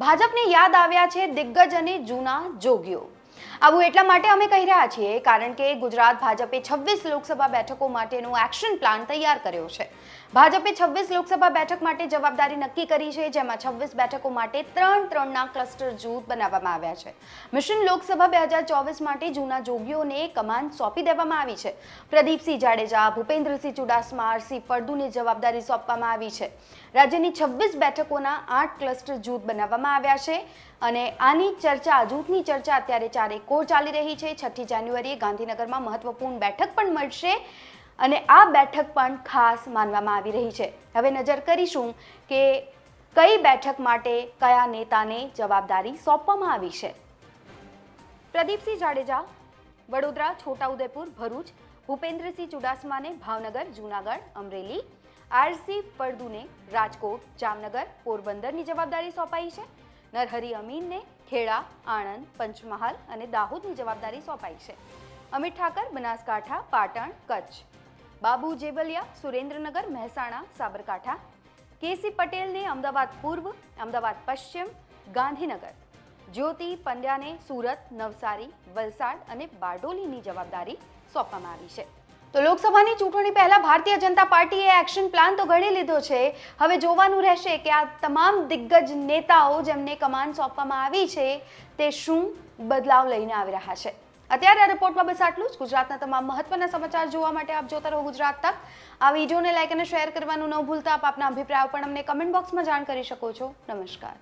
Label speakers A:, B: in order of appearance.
A: ભાજપને યાદ આવ્યા છે દિગ્ગજ અને જૂના જોગીઓ. આવું એટલા માટે અમે કહી રહ્યા છીએ, કારણ કે ગુજરાત ભાજપે છવ્વીસ લોકસભા બેઠકો માટેનો એક્શન પ્લાન તૈયાર કર્યો છે. ભાજપે છવ્વીસ લોકસભા બેઠક માટે જવાબદારી નક્કી કરી છે, જેમાં છવ્વીસ બેઠકો માટે ત્રણ ત્રણના ક્લસ્ટર જૂથ બનાવવામાં આવ્યા છે. મિશન લોકસભા બે હજાર ચોવીસ માટે જૂના જોગીઓને કમાન સોંપી દેવામાં આવી છે. પ્રદીપસિંહ જાડેજા, ભૂપેન્દ્રસિંહ ચુડાસમા આરસી ફળદુને જવાબદારી સોંપવામાં આવી છે. રાજ્યની છવ્વીસ બેઠકોના આઠ ક્લસ્ટર જૂથ બનાવવામાં આવ્યા છે. અને આની ચર્ચા, જૂથની ચર્ચા અત્યારે ચારે કોર ચાલી રહી છે. છઠ્ઠી જાન્યુઆરીએ ગાંધીનગરમાં મહત્વપૂર્ણ બેઠક પણ મળશે અને આ બેઠક પણ ખાસ માનવામાં આવી રહી છે. હવે નજર કરીશું કે કઈ બેઠક માટે કયા નેતાને જવાબદારી સોંપવામાં આવી છે. પ્રદીપસિંહ જાડેજા, વડોદરા, છોટાઉદેપુર, ભરૂચ, ભૂપેન્દ્રસિંહ ચુડાસમાને ભાવનગર, જૂનાગઢ, અમરેલી, આરસી ફળદુને રાજકોટ, જામનગર, પોરબંદરની જવાબદારી સોંપાઈ છે. નરહરી અમીનને ખેડા, આણંદ, પંચમહાલ અને દાહોદની જવાબદારી સોંપાઈ છે. અમિત ઠાકર, બનાસકાંઠા, પાટણ, કચ્છ. બાબુ જેબલિયા, સુરેન્દ્રનગર, મહેસાણા, સાબરકાંઠા. કેસી પટેલને અમદાવાદ પૂર્વ, અમદાવાદ પશ્ચિમ, ગાંધીનગર. જ્યોતિ પંડ્યાને સુરત, નવસારી, વલસાડ અને બારડોલીની જવાબદારી સોંપવામાં આવી છે. તો લોકસભાની ચૂંટણી પહેલા ભારતીય જનતા પાર્ટીએ એક્શન પ્લાન તો ઘડી લીધો છે. હવે જોવાનું રહેશે કે આ તમામ દિગ્ગજ નેતાઓ જેમને કમાન સોંપવામાં આવી છે, તે શું બદલાવ લઈને આવી રહ્યા છે. અત્યારે આ રિપોર્ટમાં બસ આટલું જ. ગુજરાતના તમામ મહત્વના સમાચાર જોવા માટે આપ જોતા રહો ગુજરાત તક. આ વિડીયોને લાઈક અને શેર કરવાનું ન ભૂલતા. આપ આપના અભિપ્રાયો પણ અમને કમેન્ટ બોક્સમાં જાણ કરી શકો છો. નમસ્કાર.